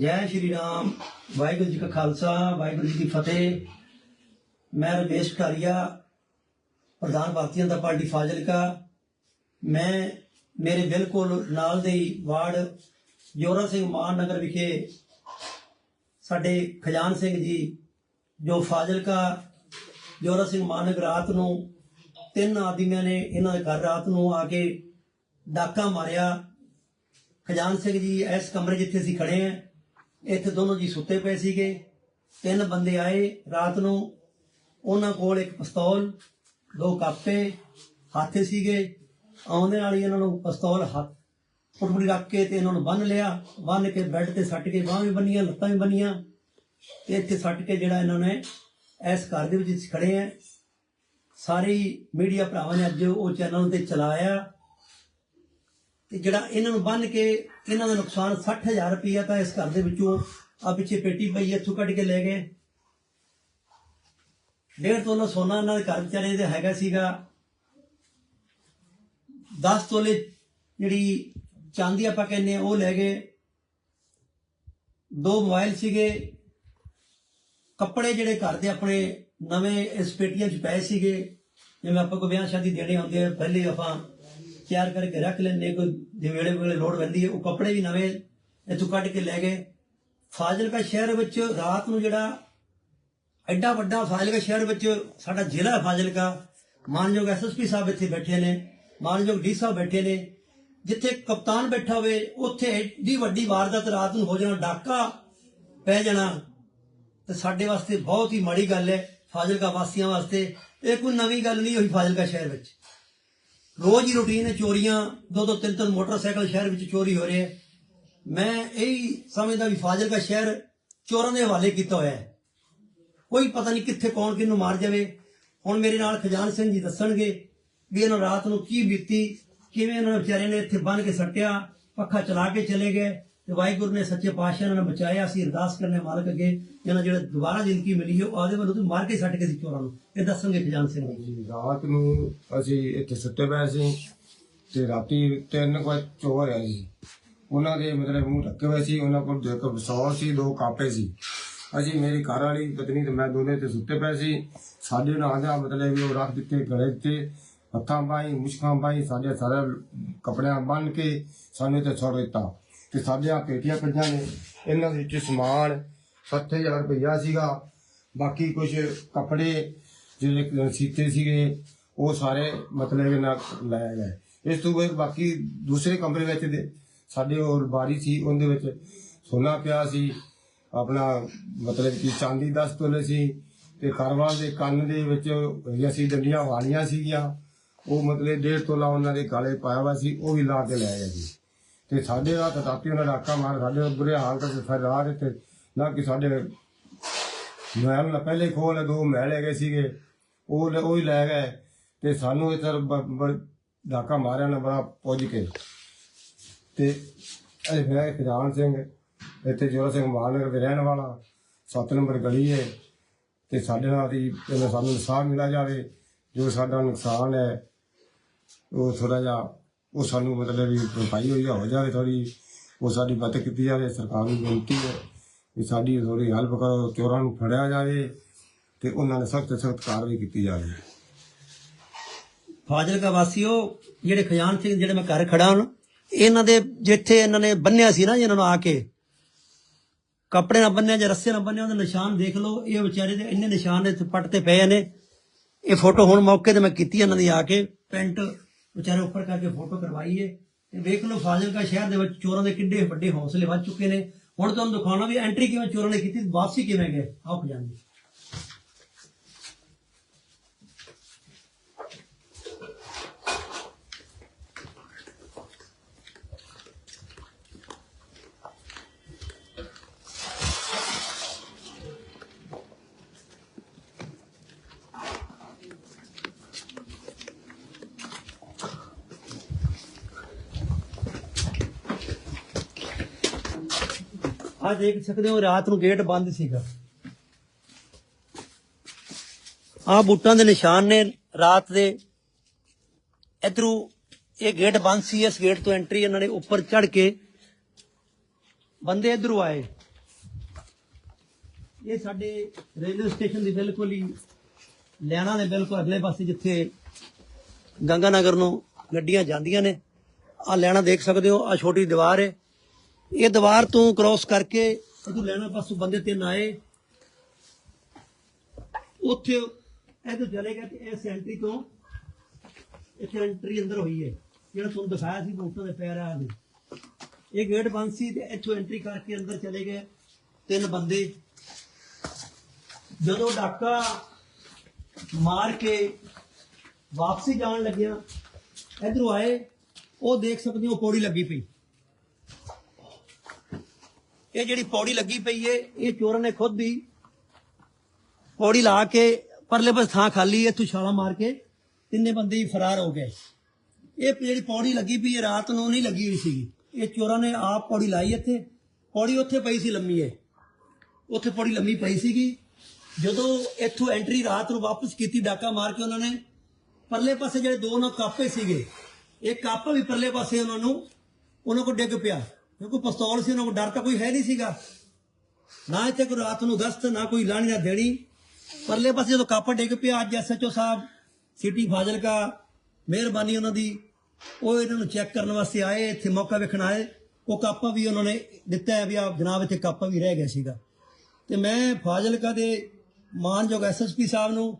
ਜੈ ਸ਼੍ਰੀ ਰਾਮ। ਵਾਹਿਗੁਰੂ ਜੀ ਕਾ ਖਾਲਸਾ, ਵਾਹਿਗੁਰੂ ਜੀ ਕੀ ਫਤਿਹ। ਮੈਂ ਰਮੇਸ਼ ਕਾਰੀਆ ਪ੍ਰਧਾਨ ਭਾਰਤੀ ਜਨਤਾ ਪਾਰਟੀ ਫਾਜ਼ਿਲਕਾ। ਮੈਂ, ਮੇਰੇ ਬਿਲਕੁਲ ਨਾਲ ਦੇ ਵਾਰਡ ਜੋਰਾ ਸਿੰਘ ਮਾਨ ਨਗਰ ਵਿਖੇ ਸਾਡੇ ਖਜਾਨ ਸਿੰਘ ਜੀ, ਜੋ ਫਾਜ਼ਿਲਕਾ ਜੋਰਾ ਸਿੰਘ ਮਾਨ ਨਗਰ ਰਾਤ ਨੂੰ ਤਿੰਨ ਆਦਮੀਆਂ ਨੇ ਇਹਨਾਂ ਦੇ ਘਰ ਰਾਤ ਨੂੰ ਆ ਕੇ ਡਾਕਾ ਮਾਰਿਆ। ਖਜਾਨ ਸਿੰਘ ਜੀ ਇਸ ਕਮਰੇ ਜਿੱਥੇ ਅਸੀਂ ਖੜੇ ਆਂ ਇੱਥੇ ਦੋਨੋਂ ਜੀ ਸੁੱਤੇ ਪਏ ਸੀਗੇ। ਤਿੰਨ ਬੰਦੇ ਆਏ ਰਾਤ ਨੂੰ। ਉਹਨਾਂ ਕੋਲ ਇੱਕ ਪਿਸਤੌਲ, ਦੋ ਕਾਪੇ ਹਾਥੇ ਸੀਗੇ। ਆਉਂਦੇ ਨਾਲ ਹੀ ਇਹਨਾਂ ਨੂੰ ਪਿਸਤੌਲ ਹੱਥ ਫੁੱਟਬੜੀ ਰੱਖ ਕੇ ਤੇ ਇਹਨਾਂ ਨੂੰ ਬੰਨ ਲਿਆ। ਬੰਨ ਕੇ ਬੈੱਡ ਤੇ ਸੱਟ ਕੇ ਬਾਹਾਂ ਵੀ ਬੰਨੀਆਂ, ਲੱਤਾਂ ਵੀ ਬੰਨੀਆਂ। ਤੇ ਇੱਥੇ ਸੱਟ ਕੇ ਜਿਹੜਾ ਇਹਨਾਂ ਨੇ ਇਸ ਘਰ ਦੇ ਵਿੱਚ ਖੜੇ ਆਂ। ਸਾਰੇ ਮੀਡੀਆ ਭਰਾਵਾਂ ਨੇ ਅੱਜ ਉਹ ਚੈਨਲ ਤੇ ਚਲਾਇਆ। ਤੇ ਜਿਹੜਾ ਇਹਨਾਂ ਨੂੰ ਬੰਨ ਕੇ ਇਹਨਾਂ ਦਾ ਨੁਕਸਾਨ 60000 ਰੁਪਇਆ ਤਾਂ ਇਸ ਘਰ ਦੇ ਵਿੱਚੋਂ ਆ ਪਿੱਛੇ ਪੇਟੀ ਪਈ ਇੱਥੋਂ ਕੱਢ ਕੇ ਲੈ ਗਏ। ਡੇਢ ਤੋਲਾ ਸੋਨਾ ਇਹਨਾਂ ਦੇ ਘਰ ਵਿਚਾਰੇ ਦੇ ਹੈਗਾ ਸੀਗਾ। 10 ਤੋਲੇ ਜਿਹੜੀ ਚਾਂਦੀ ਆਪਾਂ ਕਹਿੰਦੇ ਆ, ਉਹ ਲੈ ਗਏ। ਦੋ ਮੋਬਾਈਲ ਸੀਗੇ। ਕੱਪੜੇ ਜਿਹੜੇ ਘਰ ਦੇ ਆਪਣੇ ਨਵੇਂ ਇਸ ਪੇਟੀਆਂ 'ਚ ਪਏ ਸੀਗੇ। ਜਿਵੇਂ ਆਪਾਂ ਕੋਈ ਵਿਆਹ ਸ਼ਾਦੀ ਦੇਣੇ ਹੁੰਦੇ ਆ, ਪਹਿਲੇ ਆਪਾਂ ਤਿਆਰ ਕਰਕੇ ਰੱਖ ਲੈਂਦੇ ਕੋਈ ਜੇ ਵੇਲੇ ਵੇਲੇ ਲੋੜ ਪੈਂਦੀ ਹੈ। ਉਹ ਕੱਪੜੇ ਵੀ ਨਵੇਂ ਇੱਥੋਂ ਕੱਢ ਕੇ ਲੈ ਗਏ। ਫਾਜ਼ਿਲਕਾ ਸ਼ਹਿਰ ਵਿੱਚ ਰਾਤ ਨੂੰ ਜਿਹੜਾ ਐਡਾ ਵੱਡਾ ਫਾਜ਼ਿਲਕਾ ਸ਼ਹਿਰ ਵਿੱਚ ਸਾਡਾ ਜ਼ਿਲ੍ਹਾ ਫਾਜ਼ਿਲਕਾ। ਮਾਨਯੋਗ ਐਸਐਸਪੀ ਸਾਹਿਬ ਇੱਥੇ ਬੈਠੇ ਨੇ। ਮਾਨਯੋਗ ਡੀ ਸਾਹਿਬ ਬੈਠੇ ਨੇ। ਜਿੱਥੇ ਕਪਤਾਨ ਬੈਠਾ ਹੋਵੇ, ਉੱਥੇ ਏਡੀ ਵੱਡੀ ਵਾਰਦਾਤ ਰਾਤ ਨੂੰ ਹੋ ਜਾਣਾ, ਡਾਕਾ ਪੈ ਜਾਣਾ। ਤੇ ਸਾਡੇ ਵਾਸਤੇ ਬਹੁਤ ਹੀ ਮਾੜੀ ਗੱਲ ਹੈ ਫਾਜ਼ਿਲਕਾ ਵਾਸੀਆਂ ਵਾਸਤੇ। ਇਹ ਕੋਈ ਨਵੀਂ ਗੱਲ ਨਹੀਂ ਹੋਈ ਫਾਜ਼ਿਲਕਾ ਸ਼ਹਿਰ ਵਿੱਚ। ਰੋਜ਼ ਹੀ ਰੁਟੀਨ ਹੈ ਚੋਰੀਆਂ ਦੋ ਦੋ ਤਿੰਨ ਤਿੰਨ ਮੋਟਰਸਾਈਕਲ ਸ਼ਹਿਰ ਵਿੱਚ ਚੋਰੀ ਹੋ ਰਹੇ ਹੈ। ਮੈਂ ਇਹੀ ਸਮਝਦਾ ਵੀ ਫਾਜ਼ਿਲਕਾ ਸ਼ਹਿਰ ਚੋਰਾਂ ਦੇ ਹਵਾਲੇ ਕੀਤਾ ਹੋਇਆ ਹੈ। ਕੋਈ ਪਤਾ ਨਹੀਂ ਕਿੱਥੇ ਕੌਣ ਕਿਹਨੂੰ ਮਾਰ ਜਾਵੇ। ਹੁਣ ਮੇਰੇ ਨਾਲ ਖਜਾਨ ਸਿੰਘ ਜੀ ਦੱਸਣਗੇ ਵੀ ਇਹਨਾਂ ਰਾਤ ਨੂੰ ਕੀ ਬੀਤੀ, ਕਿਵੇਂ ਇਹਨਾਂ ਵਿਚਾਰਿਆਂ ਨੇ ਇੱਥੇ ਬੰਨ ਕੇ ਸੱਟਿਆ, ਪੱਖਾ ਚਲਾ ਕੇ ਚਲੇ ਗਏ। ਤੇ ਵਾਹਿਗੁਰੂ ਨੇ ਸੱਚੇ ਪਾਤਸ਼ਾਹ ਇਹਨਾਂ ਨੂੰ ਬਚਾਇਆ, ਅਸੀਂ ਅਰਦਾਸ ਕਰਨੇ ਮਾਲਕ ਅੱਗੇ ਇਹਨਾਂ ਜਿਹੜਾ ਦੁਬਾਰਾ ਜ਼ਿੰਦਗੀ ਮਿਲੀ ਹੈ, ਉਹ ਆਦੇ ਵੱਲੋਂ ਤੋਂ ਮਾਰ ਕੇ ਸੱਟ ਕੇ ਸੀ ਚੋਰਾਂ ਨੂੰ। ਇਹ ਦੱਸਣਗੇ ਖਜਾਨ ਸਿੰਘ ਜੀ। ਰਾਤ ਨੂੰ ਅਸੀਂ ਇੱਥੇ ਸੁੱਤੇ ਪਏ ਸੀ ਤੇ ਰਾਤੀ ਤਿੰਨ ਕੁ ਚੋਰ ਆਏ ਸੀ। ਉਹਨਾਂ ਦੇ ਮਤਲਬ ਮੂੰਹ ਢੱਕੇ ਹੋਏ ਸੀ, ਉਹਨਾਂ ਕੋਲ ਇੱਕ ਪਿਸਤੌਲ ਸੀ, ਦੋ ਕਾਪੇ ਸੀ। ਅਸੀਂ ਮੇਰੀ ਘਰ ਵਾਲੀ ਪਤਨੀ ਤੇ ਮੈਂ ਦੋਨੇ ਤੇ ਸੁੱਤੇ ਪਏ ਸੀ। ਸਾਡੇ ਨਾਲ ਦਾ ਮਤਲਬ ਉਹ ਰੱਖ ਦਿੱਤੇ, ਗਲੇ ਤੇ ਹੱਥਾਂ ਬਾਈ ਮੁਸ਼ਕਾਂ ਬਾਈ ਸਾਡੇ ਸਾਰੇ ਕੱਪੜਿਆਂ ਬੰਨ ਕੇ ਸਾਨੂੰ ਤੇ ਛੋੜ ਦਿੱਤਾ। ਤੇ ਸਾਡੇ ਪੇਟੀਆਂ ਪਈਆਂ ਨੇ, ਇਹਨਾਂ ਦੇ ਵਿੱਚ ਸਮਾਨ 7000 ਰੁਪਈਆ ਸੀਗਾ। ਬਾਕੀ ਕੁਝ ਕੱਪੜੇ ਜਿਹੜੇ ਸੀਤੇ ਸੀਗੇ, ਉਹ ਸਾਰੇ ਮਤਲਬ ਕਿ ਲਾਇਆ ਲੈ ਗਏ। ਇਸ ਤੋਂ ਬਾਅਦ ਬਾਕੀ ਦੂਸਰੇ ਕਮਰੇ ਵਿੱਚ ਦੇ, ਸਾਡੇ ਹੋਰ ਬਾਰੀ ਸੀ, ਉਹਦੇ ਵਿੱਚ ਸੋਨਾ ਪਿਆ ਸੀ। ਆਪਣਾ ਮਤਲਬ ਕਿ ਚਾਂਦੀ 10 ਤੋਲੇ ਸੀ ਤੇ ਕਰਵਾਲ ਦੇ ਕੰਨ ਦੇ ਵਿੱਚ ਜਿਹੜੀਆਂ ਸੀ, ਡੰਡੀਆਂ ਵਾਲੀਆਂ ਸੀਗੀਆਂ, ਉਹ ਮਤਲਬ ਡੇਢ ਤੋਲਾ ਉਹਨਾਂ ਦੇ ਗਾਲੇ ਪਾਇਆ ਹੋਇਆ ਸੀ, ਉਹ ਵੀ ਲਾ ਕੇ ਲੈ ਗਏ ਜੀ। ਤੇ ਸਾਡੇ ਰਾਤ ਰਾਤੀ ਉਹਨਾਂ ਡਾਕਾ ਮਾਰ ਸਾਡੇ ਬੁਰੇ ਹਾਲ ਤੇ ਫਿਰ ਤੇ ਨਾ ਕਿ ਸਾਡੇ ਮਹਿਲ ਨਾ ਪਹਿਲੇ ਖੋਲ ਦੋ ਮਹਿਲ ਹੈਗੇ ਸੀਗੇ, ਉਹ ਲੈ- ਉਹ ਹੀ ਲੈ ਗਏ ਤੇ ਸਾਨੂੰ ਇਹ ਤਰ ਡਾਕਾ ਮਾਰਿਆ ਨਾ ਬੜਾ ਪੁੱਜ ਕੇ। ਤੇ ਇਹ ਹੈ ਖਜਾਨ ਸਿੰਘ, ਇੱਥੇ ਜੋਰਾ ਸਿੰਘ ਮਾਨਗਰ ਦੇ ਰਹਿਣ ਵਾਲਾ 7 ਨੰਬਰ ਗਲੀ ਹੈ ਤੇ ਸਾਡੇ ਨਾਲ ਦੀ ਸਾਨੂੰ ਇਨਸਾਫ ਮਿਲਾ ਜਾਵੇ, ਜੋ ਸਾਡਾ ਨੁਕਸਾਨ ਹੈ, ਉਹ ਥੋੜਾ ਜਿਹਾ ਉਹ ਸਾਨੂੰ ਮਤਲਬ ਵੀ ਭਰਪਾਈ ਹੋਈ ਹੋ ਜਾਵੇ ਥੋੜੀ ਉਹ ਸਾਡੀ ਮਦਦ ਕੀਤੀ ਜਾਵੇ, ਸਰਕਾਰ ਨੂੰ ਬੇਨਤੀ ਹੈ ਵੀ ਸਾਡੀ ਥੋੜੀ ਹੈਲਪ ਕਰੋ ਚੋਰਾਂ ਨੂੰ ਫੜਿਆ ਜਾਵੇ ਤੇ ਉਹਨਾਂ ਨੇ ਸਖਤ ਸਖਤ ਕਾਰਵਾਈ ਕੀਤੀ ਜਾਵੇ। ਫਾਜ਼ਿਲਕਾ ਵਾਸੀਓ, ਜਿਹੜੇ ਖਜ਼ਾਨ ਸਿੰਘ ਜਿਹੜੇ ਮੈਂ ਘਰ ਖੜਾ ਹਾਂ ਇਹਨਾਂ ਦੇ ਜਿੱਥੇ ਇਹਨਾਂ ਨੇ ਬੰਨਿਆ ਸੀ ਨਾ ਇਹਨਾਂ ਨੂੰ ਆ ਕੇ, ਕੱਪੜੇ ਨਾਲ ਬੰਨਿਆ ਜਾਂ ਰੱਸੇ ਨਾਲ ਬੰਨਿਆ, ਉਹਦੇ ਨਿਸ਼ਾਨ ਦੇਖ ਲਓ, ਇਹ ਵਿਚਾਰੇ ਦੇ ਇੰਨੇ ਨਿਸ਼ਾਨ ਇੱਥੇ ਪੱਟ ਤੇ ਪਏ ਨੇ। ਇਹ ਫੋਟੋ ਹੁਣ ਮੌਕੇ ਤੇ ਮੈਂ ਕੀਤੀ ਇਹਨਾਂ ਦੀ ਆ ਕੇ, ਪੈਂਟ ਵਿਚਾਰੇ ਉੱਪਰ ਕਰਕੇ ਫੋਟੋ ਕਰਵਾਈ ਏ ਤੇ ਵੇਖ ਲਓ ਫਾਜ਼ਿਲਕਾ ਸ਼ਹਿਰ ਦੇ ਵਿੱਚ ਚੋਰਾਂ ਦੇ ਕਿੱਡੇ ਵੱਡੇ ਹੌਸਲੇ ਵੱਧ ਚੁੱਕੇ ਨੇ। ਹੁਣ ਤੁਹਾਨੂੰ ਦਿਖਾਉਣਾ ਵੀ ਐਂਟਰੀ ਕਿਵੇਂ ਚੋਰਾਂ ਨੇ ਕੀਤੀ, ਵਾਪਸੀ ਕਿਵੇਂ ਗਏ? ਆਓ ਖਜ਼ਾਨ। ਆ ਦੇਖ ਸਕਦੇ ਹੋ ਰਾਤ ਨੂੰ ਗੇਟ ਬੰਦ ਸੀਗਾ। ਆ ਬੂਟਾਂ ਦੇ ਨਿਸ਼ਾਨ ਨੇ ਰਾਤ ਦੇ। ਇਧਰੋਂ ਇਹ ਗੇਟ ਬੰਦ ਸੀ, ਇਸ ਗੇਟ ਤੋਂ ਐਂਟਰੀ ਇਹਨਾਂ ਨੇ ਉੱਪਰ ਚੜ ਕੇ ਬੰਦੇ ਇਧਰੋਂ ਆਏ। ਇਹ ਸਾਡੇ ਰੇਲਵੇ ਸਟੇਸ਼ਨ ਦੀ ਬਿਲਕੁਲ ਹੀ ਲੈਣਾ ਦੇ ਬਿਲਕੁਲ ਅਗਲੇ ਪਾਸੇ ਜਿੱਥੇ ਗੰਗਾ ਨਗਰ ਨੂੰ ਗੱਡੀਆਂ ਜਾਂਦੀਆਂ ਨੇ। ਆ ਲੈਣਾ ਦੇਖ ਸਕਦੇ ਹੋ ਆ ਛੋਟੀ ਦੀਵਾਰ ਹੈ। ਇਹ ਦੀਵਾਰ ਤੋਂ ਕ੍ਰਾਸ ਕਰਕੇ ਇਧਰ ਲੈਣਾ ਪਾਸੋਂ ਬੰਦੇ ਤਿੰਨ ਆਏ। ਉੱਥੇ ਇਧਰ ਚਲੇ ਗਏ ਤੇ ਇਸ ਐਂਟਰੀ ਤੋਂ ਇੱਥੇ ਐਂਟਰੀ ਅੰਦਰ ਹੋਈ ਹੈ। ਜਿਹੜਾ ਤੁਹਾਨੂੰ ਦਿਖਾਇਆ ਸੀ ਵੋਟਾਂ ਦੇ ਪੈਰ ਆ ਦੇ ਇਹ ਗੇਟ ਬੰਦ ਸੀ ਤੇ ਇੱਥੋਂ ਐਂਟਰੀ ਕਰਕੇ ਅੰਦਰ ਚਲੇ ਗਏ ਤਿੰਨ ਬੰਦੇ। ਜਦੋਂ ਡਾਕਾ ਮਾਰ ਕੇ ਵਾਪਸੀ ਜਾਣ ਲੱਗਿਆ, ਇਧਰੋਂ ਆਏ, ਉਹ ਦੇਖ ਸਕਦੇ ਹੋ ਪੌੜੀ ਲੱਗੀ ਪਈ। ਇਹ ਜਿਹੜੀ ਪੌੜੀ ਲੱਗੀ ਪਈ ਏ, ਇਹ ਚੋਰਾਂ ਨੇ ਖੁਦ ਦੀ ਪੌੜੀ ਲਾ ਕੇ ਪਰਲੇ ਪਾਸੇ ਥਾਂ ਖਾਲੀ ਹੈ ਇੱਥੋਂ ਛਾਲਾ ਮਾਰ ਕੇ ਤਿੰਨੇ ਬੰਦੇ ਹੀ ਫਰਾਰ ਹੋ ਗਏ। ਇਹ ਜਿਹੜੀ ਪੌੜੀ ਲੱਗੀ ਪਈ ਇਹ ਰਾਤ ਨੂੰ ਨਹੀਂ ਲੱਗੀ ਹੋਈ ਸੀਗੀ। ਇਹ ਚੋਰਾਂ ਨੇ ਆਪ ਪੌੜੀ ਲਾਈ ਇੱਥੇ। ਪੌੜੀ ਉੱਥੇ ਪਈ ਸੀ ਲੰਮੀ ਏ। ਉੱਥੇ ਪੌੜੀ ਲੰਮੀ ਪਈ ਸੀਗੀ। ਜਦੋਂ ਇੱਥੋਂ ਐਂਟਰੀ ਰਾਤ ਨੂੰ ਵਾਪਸ ਕੀਤੀ, ਡਾਕਾ ਮਾਰ ਕੇ ਉਹਨਾਂ ਨੇ ਪਰਲੇ ਪਾਸੇ ਜਿਹੜੇ ਦੋ ਨਾ ਕਾਪੇ ਸੀਗੇ, ਇਹ ਕਾਪਾ ਵੀ ਪਰਲੇ ਪਾਸੇ ਉਹਨਾਂ ਨੂੰ, ਉਹਨਾਂ ਕੋਲ ਡਿੱਗ ਪਿਆ। ਕਿਉਂਕਿ ਪਿਸਤੌਲ ਸੀ, ਉਹਨਾਂ ਕੋਲ ਡਰ ਤਾਂ ਕੋਈ ਹੈ ਨਹੀਂ ਸੀਗਾ। ਨਾ ਇੱਥੇ ਕੋਈ ਰਾਤ ਨੂੰ ਗਸਤ ਨਾ ਕੋਈ ਲਾਣੀ, ਨਾ ਦੇਣੀ। ਪਰਲੇ ਪਾਸੇ ਜਦੋਂ ਕਾਪਾ ਡਿੱਗ ਪਿਆ, ਅੱਜ ਐਸਐਚਓ ਸਾਹਿਬ, ਸਿਟੀ ਫਾਜ਼ਿਲਕਾ, ਮਿਹਰਬਾਨੀ ਉਹਨਾਂ ਦੀ। ਉਹ ਇਹਨਾਂ ਨੂੰ ਚੈੱਕ ਕਰਨ ਵਾਸਤੇ ਆਏ, ਇੱਥੇ ਮੌਕਾ ਵੇਖਣ ਆਏ। ਉਹ ਕਾਪਾ ਵੀ ਉਹਨਾਂ ਨੇ ਦਿੱਤਾ ਹੈ ਵੀ ਆਪ ਜਨਾਬ ਇੱਥੇ ਕਾਪਾ ਵੀ ਰਹਿ ਗਿਆ ਸੀਗਾ। ਤੇ ਮੈਂ ਫਾਜ਼ਿਲਕਾ ਦੇ ਮਾਨਯੋਗ ਐਸਐਸਪੀ ਸਾਹਿਬ ਨੂੰ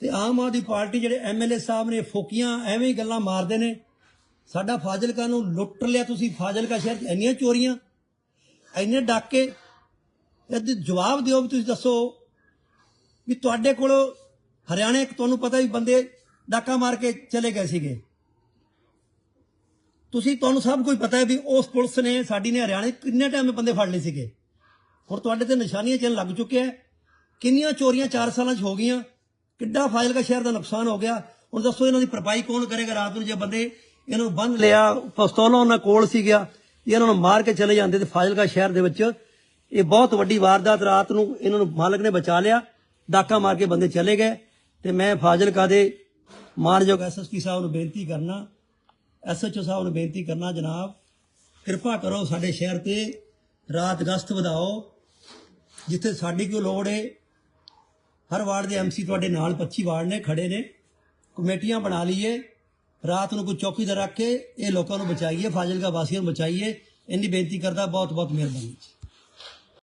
ਤੇ ਆਮ ਆਦਮੀ ਪਾਰਟੀ ਜਿਹੜੇ ਐਮਐਲਏ ਸਾਹਿਬ ਨੇ ਫੋਕੀਆਂ, ਐਵੇਂ ਹੀ ਗੱਲਾਂ ਮਾਰਦੇ ਨੇ। ਸਾਡਾ ਫਾਜ਼ਿਲਕਾ ਨੂੰ ਲੁੱਟ ਲਿਆ ਤੁਸੀਂ, ਫਾਜ਼ਿਲਕਾ ਸ਼ਹਿਰ 'ਚ ਇੰਨੀਆਂ ਚੋਰੀਆਂ, ਇੰਨੇ ਡਾਕੇ। ਇਹਦੇ ਜਵਾਬ ਦਿਓ ਵੀ ਤੁਸੀਂ ਦੱਸੋ ਵੀ ਤੁਹਾਡੇ ਕੋਲ ਹਰਿਆਣੇ ਤੁਹਾਨੂੰ ਪਤਾ ਵੀ ਬੰਦੇ ਡਾਕਾ ਮਾਰ ਕੇ ਚਲੇ ਗਏ ਸੀਗੇ। ਤੁਸੀਂ, ਤੁਹਾਨੂੰ ਸਭ ਕੁਝ ਪਤਾ ਹੈ ਵੀ ਉਸ ਪੁਲਿਸ ਨੇ, ਸਾਡੀ ਨੇ ਹਰਿਆਣੇ ਕਿੰਨੇ ਟਾਈਮ ਬੰਦੇ ਫੜ ਲਏ ਸੀਗੇ। ਹੁਣ ਤੁਹਾਡੇ ਤੇ ਨਿਸ਼ਾਨੀਆਂ ਚੱਲਣ ਲੱਗ ਚੁੱਕਿਆ ਕਿੰਨੀਆਂ ਚੋਰੀਆਂ 4 ਸਾਲਾਂ 'ਚ ਹੋ ਗਈਆਂ, ਕਿੱਡਾ ਫਾਜ਼ਿਲਕਾ ਸ਼ਹਿਰ ਦਾ ਨੁਕਸਾਨ ਹੋ ਗਿਆ। ਹੁਣ ਦੱਸੋ ਇਹਨਾਂ ਦੀ ਭਰਪਾਈ ਕੌਣ ਕਰੇਗਾ ਰਾਤ ਨੂੰ ਜੇ ਬੰਦੇ ਇਹਨਾਂ ਨੂੰ ਬੰਨ ਲਿਆ, ਪਿਸਤੌਲਾਂ ਉਹਨਾਂ ਕੋਲ ਸੀ ਗਿਆ ਇਹਨਾਂ ਨੂੰ ਮਾਰ ਕੇ ਚਲੇ ਜਾਂਦੇ ਤੇ ਫਾਜ਼ਿਲਕਾ ਸ਼ਹਿਰ ਦੇ ਵਿੱਚ, ਇਹ ਬਹੁਤ ਵੱਡੀ ਵਾਰਦਾਤ ਰਾਤ ਨੂੰ ਇਹਨਾਂ ਨੂੰ ਮਾਲਕ ਨੇ ਬਚਾ ਲਿਆ, ਡਾਕਾ ਮਾਰ ਕੇ ਬੰਦੇ ਚਲੇ ਗਏ, ਤੇ ਮੈਂ ਫਾਜ਼ਿਲਕਾ ਦੇ ਮਾਨਯੋਗ ਐਸਐਸਪੀ ਸਾਹਿਬ ਨੂੰ ਬੇਨਤੀ ਕਰਨਾ ਐਸਐਚਓ ਸਾਹਿਬ ਨੂੰ ਬੇਨਤੀ ਕਰਨਾ, ਜਨਾਬ, ਕਿਰਪਾ ਕਰੋ ਸਾਡੇ ਸ਼ਹਿਰ ਤੇ ਰਾਤ ਗਸ਼ਤ ਵਧਾਓ, ਜਿੱਥੇ ਸਾਡੀ ਕੋਈ ਲੋੜ ਏ। ਹਰ ਵਾਰਡ ਦੇ ਐਮਸੀ ਤੁਹਾਡੇ ਨਾਲ 25 ਵਾਰਡ ਨੇ, ਖੜੇ ਨੇ, ਕਮੇਟੀਆਂ ਬਣਾ ਲਈਏ। ਰਾਤ ਨੂੰ ਕੋਈ ਚੌਕੀਦਾਰ ਰੱਖ ਕੇ ਇਹ ਲੋਕਾਂ ਨੂੰ ਬਚਾਈਏ, ਫਾਜ਼ਿਲਕਾ ਵਾਸੀਆਂ ਨੂੰ ਬਚਾਈਏ, ਇੰਨੀ ਬੇਨਤੀ ਕਰਦਾ ਬਹੁਤ ਬਹੁਤ ਮਿਹਰਬਾਨੀ।